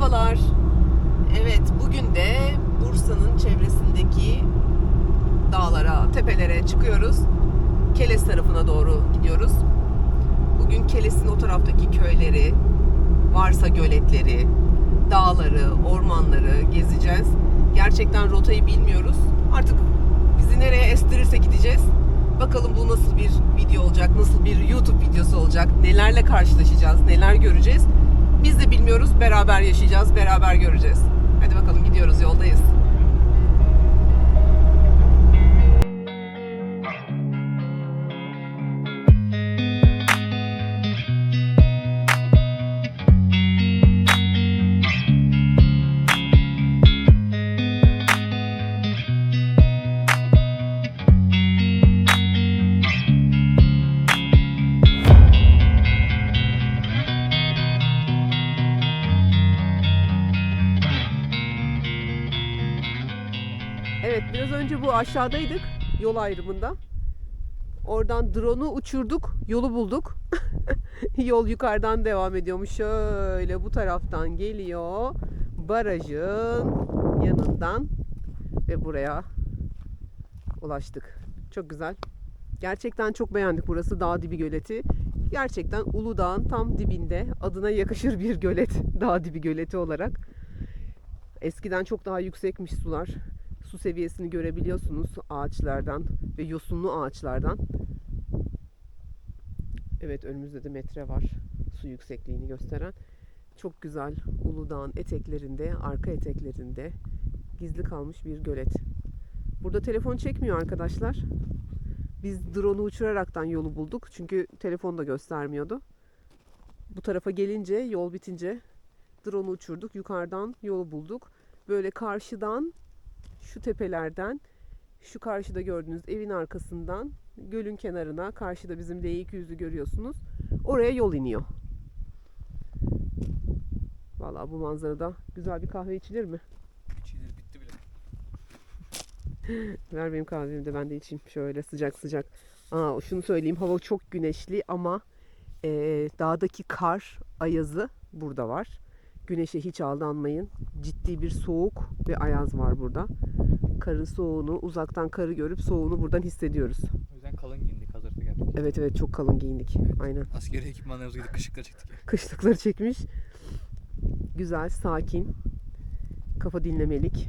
Merhabalar. Evet, bugün de Bursa'nın çevresindeki dağlara, tepelere çıkıyoruz. Keles tarafına doğru gidiyoruz. Bugün Keles'in o taraftaki köyleri, varsa göletleri, dağları, ormanları gezeceğiz. Gerçekten rotayı bilmiyoruz. Artık bizi nereye estirirse gideceğiz. Bakalım bu nasıl bir video olacak, nasıl bir YouTube videosu olacak, nelerle karşılaşacağız, neler göreceğiz. Biz de bilmiyoruz, beraber yaşayacağız, beraber göreceğiz. Hadi bakalım gidiyoruz, yoldayız. Bu aşağıdaydık, yol ayrımında. Oradan drone'u uçurduk, yolu bulduk. Yol yukarıdan devam ediyormuş. Şöyle bu taraftan geliyor. Barajın yanından ve buraya ulaştık. Çok güzel. Gerçekten çok beğendik burası Dağ Dibi Göleti. Gerçekten Uludağ'ın tam dibinde adına yakışır bir gölet. Dağ Dibi Göleti olarak. Eskiden çok daha yüksekmiş sular. Su seviyesini görebiliyorsunuz ağaçlardan ve yosunlu ağaçlardan. Evet önümüzde de metre var. Su yüksekliğini gösteren. Çok güzel Uludağ'ın eteklerinde, arka eteklerinde gizli kalmış bir gölet. Burada telefon çekmiyor arkadaşlar. Biz drone'u uçuraraktan yolu bulduk. Çünkü telefon da göstermiyordu. Bu tarafa gelince, yol bitince drone'u uçurduk. Yukarıdan yolu bulduk. Böyle karşıdan, şu tepelerden, şu karşıda gördüğünüz evin arkasından gölün kenarına, karşıda bizim L200'ü görüyorsunuz. Oraya yol iniyor. Vallahi bu manzarada güzel bir kahve içilir mi? İçilir bitti bile. Ver benim kahvemi de ben de içeyim. Şöyle sıcak sıcak. Aa, şunu söyleyeyim hava çok güneşli ama eee, dağdaki kar ayazı burada var. Güneşe hiç aldanmayın. Ciddi bir soğuk ve ayaz var burada. Karın soğuğunu uzaktan karı görüp soğuğunu buradan hissediyoruz. O yüzden kalın giyindik hazırda geldik. Evet evet çok kalın giyindik. Aynen. Askeri ekipmanlarımızı gidip kışıkla çektik. Kışlıkları çekmiş. Güzel, sakin. Kafa dinlemelik.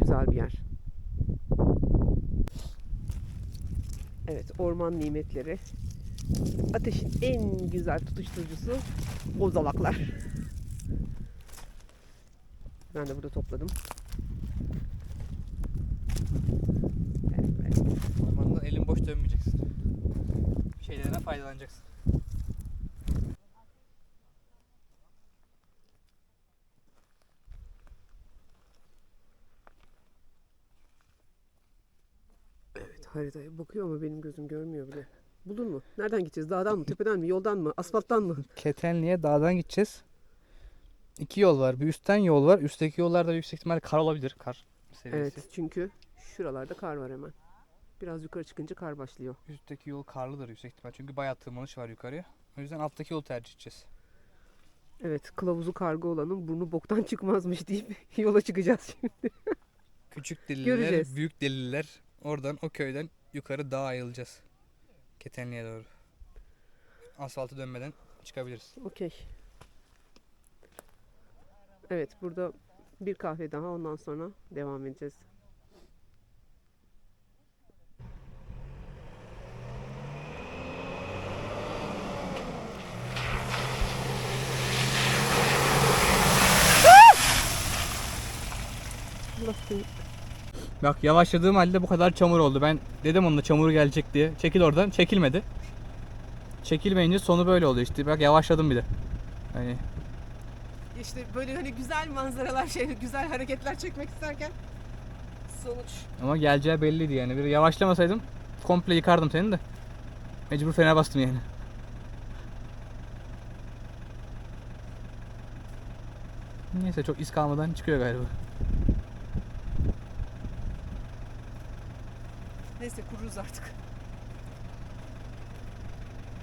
Güzel bir yer. Evet, orman nimetleri. Ateşin en güzel tutuşturucusu ozalaklar. Ben de burada topladım. Evet. Ormandan elin boş dönmeyeceksin. Bir şeylerden faydalanacaksın. Evet, haritaya bakıyor ama benim gözüm görmüyor bile. Buldun mu? Nereden gideceğiz? Dağdan mı? Tepeden mi? Yoldan mı? Asfalttan mı? Ketenli'ye dağdan gideceğiz. İki yol var. Bir üstten yol var. Üstteki yollarda yüksek ihtimalle kar olabilir. Kar seviyesi. Evet çünkü şuralarda kar var hemen. Biraz yukarı çıkınca kar başlıyor. Üstteki yol karlıdır yüksek ihtimal. Çünkü bayağı tırmanış var yukarıya. O yüzden alttaki yolu tercih edeceğiz. Evet kılavuzu karga olanın burnu boktan çıkmazmış deyip yola çıkacağız şimdi. Küçük deliller, Göreceğiz. büyük deliller. Oradan o köyden yukarı dağa ayılacağız. Ketenli'ye doğru. Asfaltı dönmeden çıkabiliriz. Okey. Evet burada bir kahve daha ondan sonra devam edeceğiz. Bak yavaşladığım halde bu kadar çamur oldu. Ben dedim onunla çamur gelecek diye. Çekil oradan. Çekilmedi. Çekilmeyince sonu böyle oluyor işte. Bak yavaşladım bir de. Hani İşte böyle hani güzel manzaralar, şey, güzel hareketler çekmek isterken sonuç. ama geleceği belliydi yani. Bir yavaşlamasaydım komple yıkardım seni de. Mecbur frene bastım yani. Neyse çok iz kalmadan çıkıyor galiba. Neyse kururuz artık.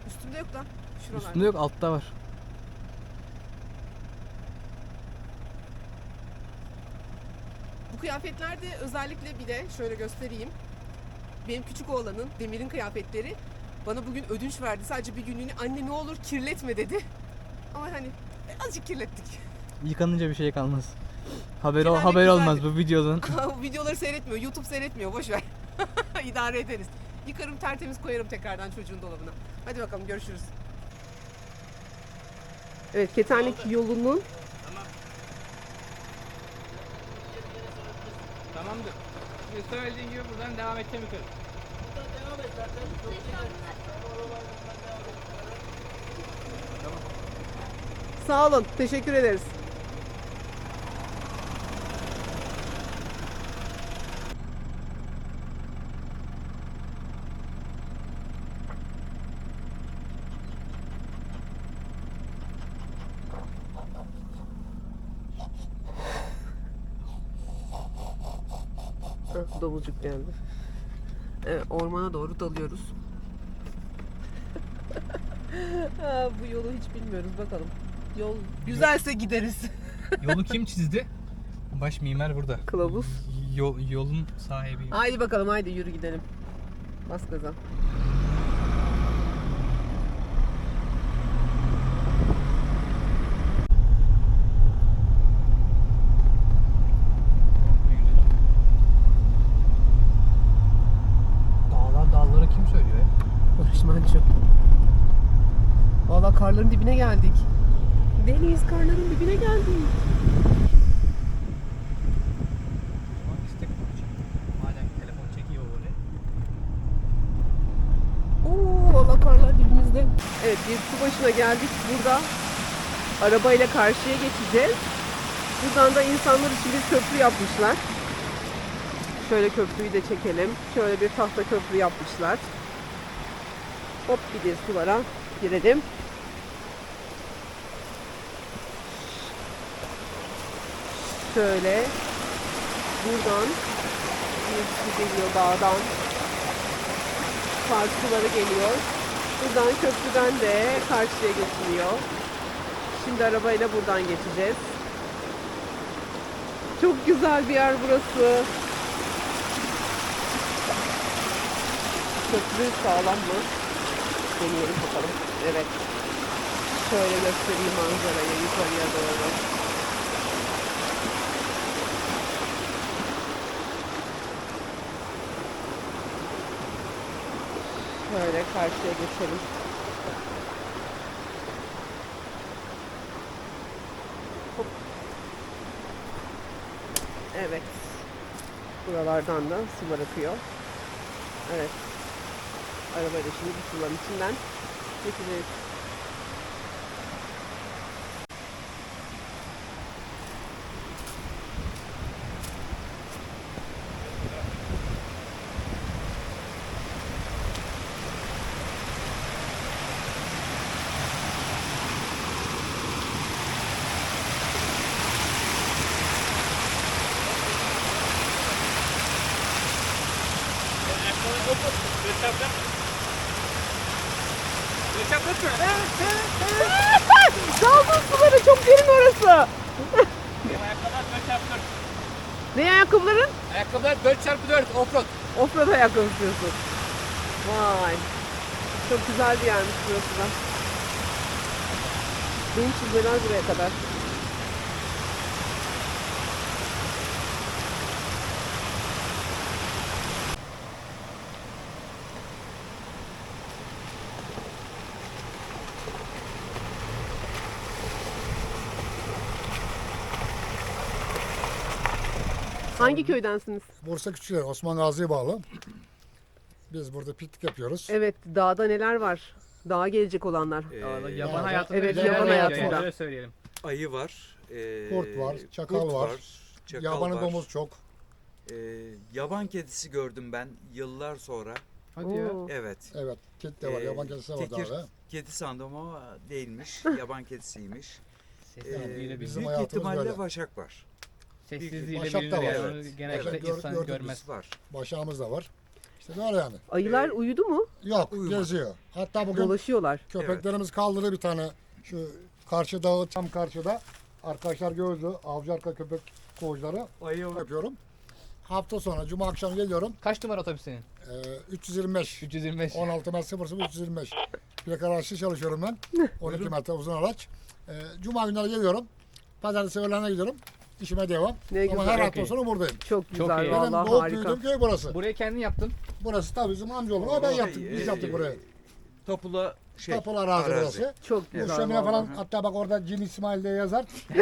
Üstümde yok lan. Şuralarda. Üstünde yok altta var. Bu kıyafetlerde özellikle bir de şöyle göstereyim. Benim küçük oğlanın Demir'in kıyafetleri bana bugün ödünç verdi. Sadece bir günlüğüne anne ne olur kirletme dedi. Ama hani azıcık kirlettik. Yıkanınca bir şey kalmaz. Haber, haber olmaz bu videonun. Videoları seyretmiyor, YouTube seyretmiyor. Boş ver. İdare ederiz. Yıkarım tertemiz koyarım tekrardan çocuğun dolabına. Hadi bakalım görüşürüz. Evet, Ketenlik yolunun Tamamdır. Söylediğin gibi buradan devam edeceğim yukarı. Sağ olun. Teşekkür ederiz. Hah, Domuzcuk geldi. Evet, ormana doğru dalıyoruz. Ha, bu yolu hiç bilmiyoruz bakalım. Yol güzelse gideriz. Yolu kim çizdi? Baş mimar burada. Kılavuz. Yol, yolun sahibi. Haydi bakalım haydi yürü gidelim. Bas gaza. Kim söylüyor ya? Barış Manço. Valla karların dibine geldik. Deniz karların dibine geldik. Oo valla karlar dibimizde. Evet bir su başına geldik. Burada arabayla karşıya geçeceğiz. Buradan da insanlar için bir köprü yapmışlar. Şöyle köprüyü de çekelim. Şöyle bir tahta köprü yapmışlar. Hop bir de sulara girelim. Şöyle buradan bir geliyor dağdan. Kar suları geliyor. Buradan köprüden de karşıya geçiliyor. Şimdi arabayla buradan geçeceğiz. Çok güzel bir yer burası. Köprü sağlam mı? Deneyelim bakalım. Evet. Şöyle göstereyim manzarayı yukarıya doğru. Şöyle karşıya geçelim. Evet. Buralardan da sular akıyor. Evet. Arabayla şimdi bu suların içinden geçeceğiz. Daldın suları çok derin orası. Ne ayakkabıların? Ayakkabılar 4x4 offroad. Offroad ayakkabı istiyorsun. Vay. Çok güzel bir yermiş burası da. Benim çizmeler buraya kadar. Hangi köydensiniz? Bursa Küçükler, Osman Gazi'ye bağlı. Biz burada piknik yapıyoruz. Evet, dağda neler var? Dağa gelecek olanlar. Yaban yaban- hayatında evet, yaban hayatında. yani, Öyle söyleyelim. ayı var. e, Kurt var, çakal kurt var, çakal Yabanı var. domuz çok. E, yaban kedisi gördüm ben yıllar sonra. Hadi ya. Oo. Evet. Evet, kit de var, Ee, yaban kedisi var tekir dağda. kedi sandım ama değilmiş. yaban kedisiymiş. Sessizliğiyle E, bizim büyük hayatımız ihtimalle böyle. başak var. Sessizliğiyle Başak da bilinir var, yani. evet. Onu Genellikle Evet, gör- insan gördük görmez. Var. Başağımız da var. İşte böyle yani. Ayılar Ee, uyudu mu? Yok, Uyuma. geziyor. Hatta bugün Dolaşıyorlar. köpeklerimiz kaldırdı bir tane. Şu karşı dağı, tam karşıda. Arkadaşlar gördü, avcı arka köpek koğuşları Ayı var. yapıyorum. Hafta sonu Cuma akşam geliyorum. Kaç numara otobüs senin? Ee, 325. 325. 16 metre 00 325. Plaka araçlı çalışıyorum ben. 12 metre uzun araç. Ee, Cuma günleri geliyorum. Pazartesi öğlene gidiyorum. İşime devam. Ne Ama güzel. her hafta iyi. sonu buradayım. Çok güzel iyi. Benim vallahi doğup harika. büyüdüğüm köy burası. Burayı kendin yaptın. Burası tabii bizim amcaoğlu ama ben yaptım. Biz e, yaptık burayı. Tapula şey. Tapulu arazi, burası. Çok Bu güzel şömine falan vallahi. hatta bak orada Cin İsmail diye yazar.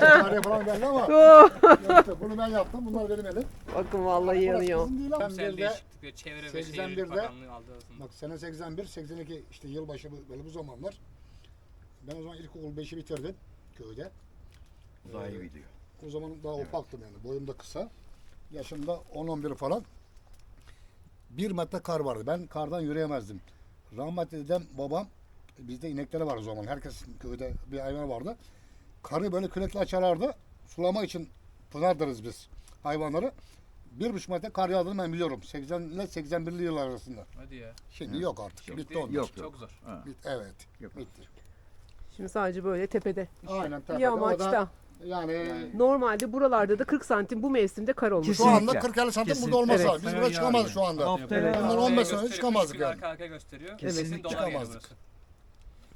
Tarihe falan geldi ama Oh, yaptı. bunu ben yaptım. Bunlar benim elim. Bakın vallahi yanıyor. Burası bizim değil ama. Bir de- değişiklik ve Çevre ve 81'de Şehircilik Bakanlığı aldı aslında. Bak sene 81, 82 işte yılbaşı bu- böyle bu zamanlar. Ben o zaman ilkokul 5'i bitirdim köyde. Daha iyi video. O zaman daha ufaktım yani. Boyum da kısa. Yaşımda 10-11 falan. Bir metre kar vardı. Ben kardan yürüyemezdim. Rahmetli dedem, babam, bizde inekleri var o zaman. Herkesin köyde bir hayvan vardı. Karı böyle kürekle açarlardı. Sulama için pınardırız biz hayvanları. Bir buçuk metre kar yağdığını ben biliyorum. 80 ile 81'li yıllar arasında. Hadi ya. Şimdi yok artık. Bitti değil. onlar. Yok, Çok zor. Ha. Bit- evet. Yok. Bitti. Şimdi sadece böyle tepede. Aynen. tepede. Yamaçta. Yani Normalde buralarda da 40 santim bu mevsimde kar olmuş. şu anda Kesinlikle. 40-50 santim Kesinlikle. burada olmaz Evet. abi. Biz buraya çıkamazdık şu anda. Haftaya Evet. Bunlar 15 sene çıkamazdık yani. Arka gösteriyor. Kesinlikle çıkamazdık.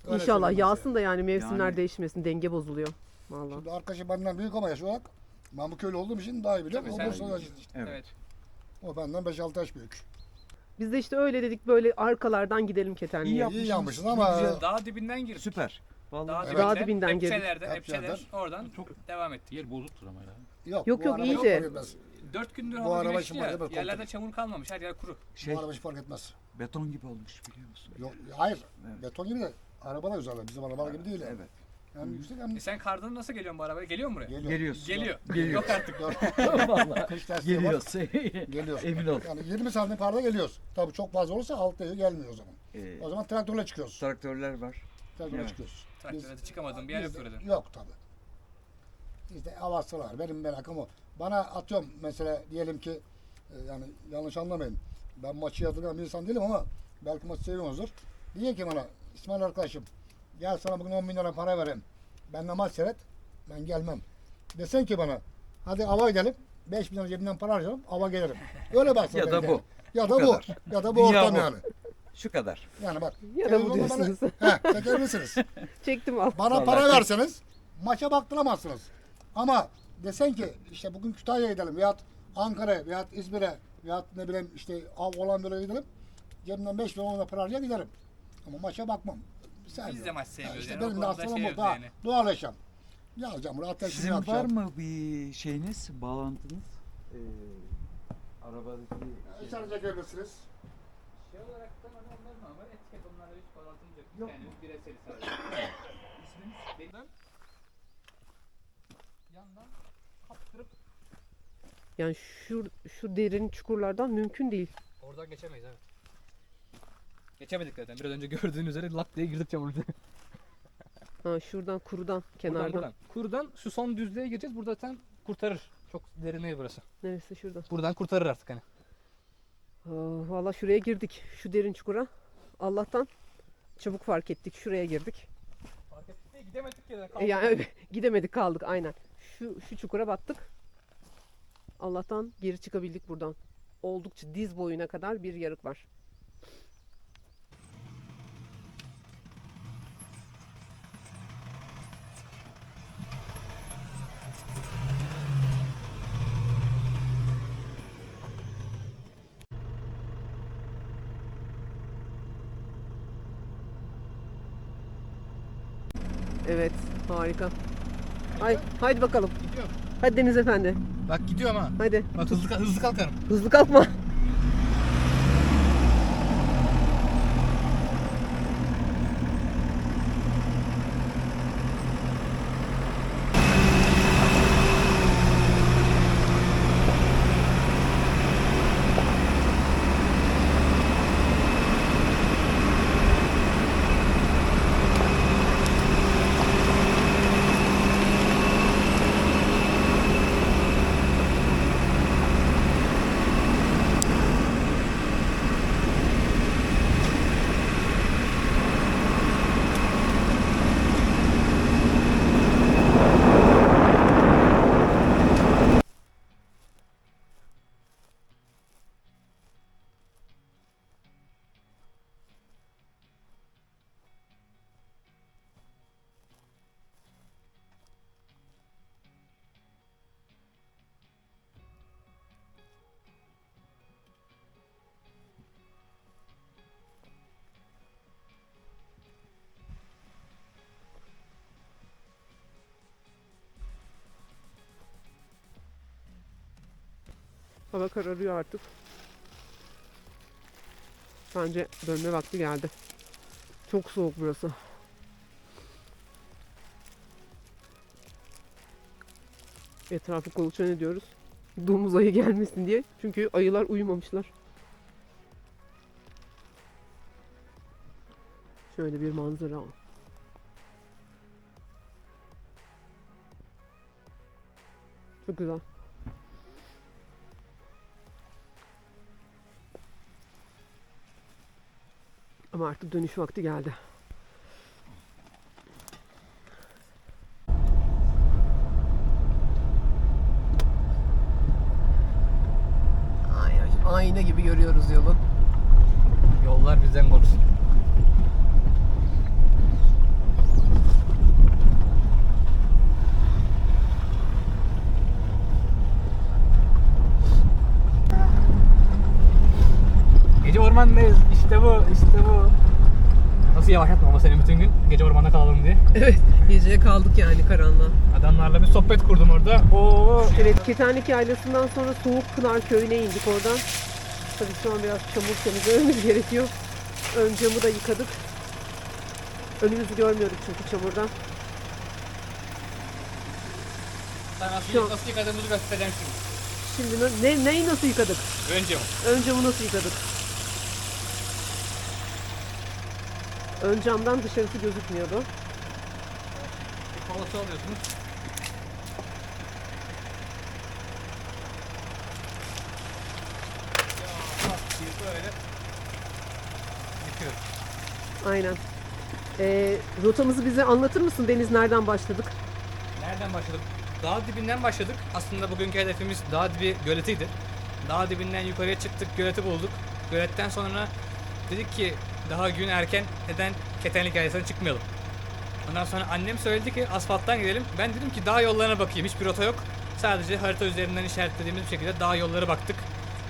Öyle İnşallah yağsın da yani mevsimler Yani. değişmesin. Denge bozuluyor. Vallahi. Şimdi arkadaşı benden büyük ama yaş olarak ben bu köylü olduğum için daha iyi biliyorum. Tabii O, sen- Bursa'da- Evet. Evet. o benden 5-6 yaş büyük. Biz de işte öyle dedik böyle arkalardan gidelim Ketenli'ye. İyi yapmışsınız. ama- Güzel. Daha dibinden gir. Süper. Daha Vallahi Evet. Daha dibinden girdik. Epçeler'de, Hep Epçeler. Oradan çok devam etti. Yer bozuktur ama ya. Yok, Yok, bu yok, araba iyi hiç de. fark etmez. Dört gündür Bu hava araba güneşli için ya. böyle Yerlerde kontrol. çamur kalmamış. Her yer kuru. şey Bu araba hiç fark etmez. beton gibi olmuş biliyor musun? Yok, hayır. Evet. Beton gibi de arabalar güzel. Bizim arabalar gibi değil. Evet. Hem yüksek hem E sen kardan nasıl geliyorsun bu arabaya? Geliyor mu buraya? geliyor. Geliyorsun. Geliyor. Geliyor. Yok artık. Vallahi. Kış lastiği var. Geliyoruz. Geliyor. Emin ol. Yani 20 santim karda geliyoruz. Tabii çok fazla olursa alt devir gelmiyor o zaman. Ee, O zaman traktörle çıkıyoruz. traktörler var. Traktörle Evet. çıkıyoruz. Traktörde çıkamadın bir yer yok Bizde- burada. Yok tabii. İşte havası var. Benim merakım o. Bana atıyorum mesela diyelim ki e, yani yanlış anlamayın. Ben maçı yadırgan bir insan değilim ama belki maçı seviyorsunuzdur. Diye ki bana İsmail arkadaşım gel sana bugün 10 bin lira para vereyim. Benimle maç seyret. Ben gelmem. Desen ki bana hadi ava gidelim. 5 bin lira cebimden para harcarım. Ava gelirim. Öyle baksana. Ya da bu. Ya Bu da bu. kadar. Ya da bu Dünya ortam bu. yani. Şu kadar. Yani bak. Ya da bu televizyonda bana- diyorsunuz. He, çeker misiniz? Çektim al. Bana Vallahi para verseniz maça baktıramazsınız. Ama desen ki işte bugün Kütahya'ya gidelim veyahut Ankara'ya veyahut İzmir'e veyahut ne bileyim işte av olan böyle gidelim. Cebimden 5 bin ona para harcaya giderim. Ama maça bakmam. Sen Biz de maç sevmiyoruz işte yani. O benim de konuda hastalığım şey bu. yok Daha yani. doğal yaşam. Geleceğim buraya ateşimi Sizin var yakacağım. mı bir şeyiniz, bağlantınız? Ee, arabadaki İçeri çekebilirsiniz. Şey olarak da hani onlar normal etiket onlarla hiç bağlantımız yok. Yani bireysel sadece. İsminiz benim. Yandan kaptırıp Yani şu, şu derin çukurlardan mümkün değil. oradan geçemeyiz evet. Geçemedik zaten. Biraz önce gördüğün üzere lak diye girdik çamurda. Ha, şuradan kurudan Buradan, kenardan. buradan. Kurudan şu son düzlüğe gireceğiz. Burada zaten kurtarır. Çok derine burası. Neresi şuradan? Buradan kurtarır artık hani. Aa, Valla şuraya girdik. Şu derin çukura. Allah'tan çabuk fark ettik. Şuraya girdik. Fark ettik de gidemedik ya. E, yani gidemedik kaldık aynen. Şu, şu çukura battık. Allah'tan geri çıkabildik buradan. Oldukça diz boyuna kadar bir yarık var. Evet, harika. Hay, haydi bakalım. Gidiyor. Hadi Deniz Efendi. Bak gidiyorum ha. Hadi. Bak hızlı, hızlı kalkarım. Hızlı kalkma. Hava kararıyor artık. Bence dönme vakti geldi. Çok soğuk burası. Etrafı kolaçan ediyoruz. Domuz ayı gelmesin diye. Çünkü ayılar uyumamışlar. Şöyle bir manzara. Çok güzel. Ama artık dönüş vakti geldi. Ay, ay, ayna gibi görüyoruz yolu. Yollar bizden korksun. Gece ormandayız. İşte bu, işte bu. Nasıl yavaşlatma ama seni bütün gün gece ormanda kalalım diye. Evet, geceye kaldık yani karanlığa. Adamlarla bir sohbet kurdum orada. Oo. Evet, Ketenlik Yaylası'ndan sonra Soğuk Pınar Köyü'ne indik oradan. Tabii şu an biraz çamur temizlememiz gerekiyor. Ön camı da yıkadık. Önümüzü görmüyoruz çünkü çamurdan. Nasıl, Yok. nasıl yıkadığımızı göstereceğim şimdi. Şimdi ne, neyi nasıl yıkadık? Önce mi? Ön camı nasıl yıkadık? Ön camdan dışarısı gözükmüyordu. Bir kovası alıyorsunuz. Ya, bak, bir böyle yıkıyoruz. Aynen. Ee, rotamızı bize anlatır mısın Deniz? Nereden başladık? Nereden başladık? Dağ dibinden başladık. Aslında bugünkü hedefimiz dağ dibi göletiydi. Dağ dibinden yukarıya çıktık, göleti bulduk. Göletten sonra dedik ki daha gün erken neden Ketenlik Yaylası'na çıkmayalım. Ondan sonra annem söyledi ki asfalttan gidelim. Ben dedim ki dağ yollarına bakayım. Hiçbir rota yok. Sadece harita üzerinden işaretlediğimiz bir şekilde dağ yolları baktık.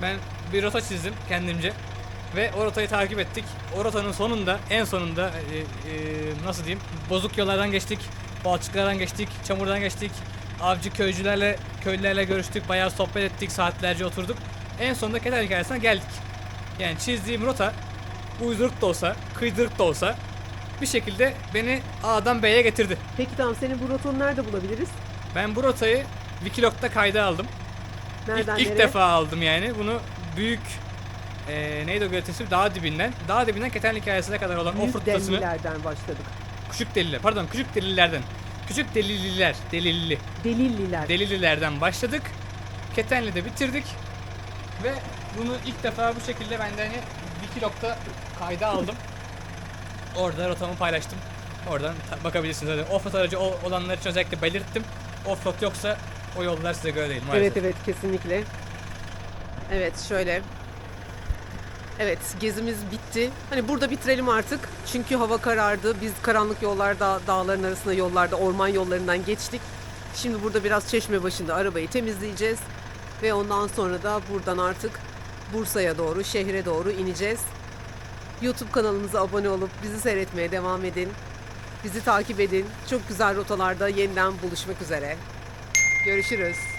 Ben bir rota çizdim kendimce. Ve o rotayı takip ettik. O rotanın sonunda, en sonunda e, e, nasıl diyeyim, bozuk yollardan geçtik, balçıklardan geçtik, çamurdan geçtik. Avcı köycülerle, köylülerle görüştük, bayağı sohbet ettik, saatlerce oturduk. En sonunda Keten hikayesine geldik. Yani çizdiğim rota uyduruk da olsa, kıydırık da olsa bir şekilde beni A'dan B'ye getirdi. Peki tamam senin bu rotanı nerede bulabiliriz? Ben bu rotayı Wikilog'da kayda aldım. Nereden ilk, ilk nereye? defa aldım yani. Bunu büyük eee neydi o göletesi? Dağ dibinden. Dağ dibinden Keten hikayesine kadar olan o Büyük fırtınasını delilerden başladık. küçük deliler pardon küçük delillerden küçük delilliler delilli Delilliler. delillilerden başladık. Ketenli'de bitirdik. Ve bunu ilk defa bu şekilde ben de hani Wikilog'da kayda aldım. Orada rotamı paylaştım. Oradan bakabilirsiniz. Zaten offroad aracı ol- olanlar için özellikle belirttim. Offroad yoksa o yollar size göre değil maalesef. Evet evet kesinlikle. Evet şöyle. Evet gezimiz bitti. Hani burada bitirelim artık. Çünkü hava karardı. Biz karanlık yollarda, dağların arasında yollarda, orman yollarından geçtik. Şimdi burada biraz çeşme başında arabayı temizleyeceğiz. Ve ondan sonra da buradan artık Bursa'ya doğru, şehre doğru ineceğiz. YouTube kanalımıza abone olup bizi seyretmeye devam edin. Bizi takip edin. Çok güzel rotalarda yeniden buluşmak üzere. Görüşürüz.